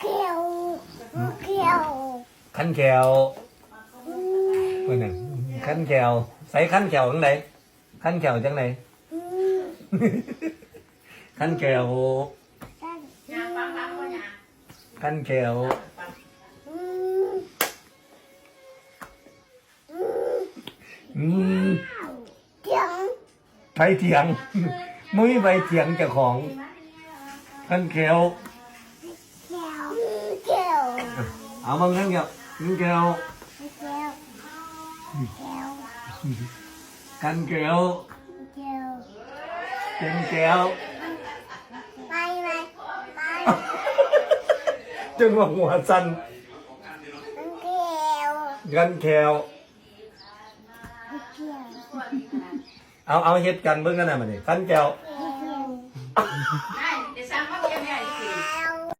เกี่ยวเกี่ยวขันแขวเพิ่นน่ะขั้นแขวใส่ขันแขวจังไดขั้นแขวจังไดอืมขั้นแขวขันแขวไปเถียงมุ้ยไปเถียงเจ้าของขันแขว เอามาขั้นแขวขั้นแขว เกี่ยวเกี่ยว ขั้นแขว เกี่ยว ขั้นแขว ไปไหมไป จนว่าหัวสั่น เกี่ยว ขั้นแขว เกี่ยว เอาเอาเฮ็ดกันเบิ่งกันน่ะมันนี่ขั้นแขว เกี่ยว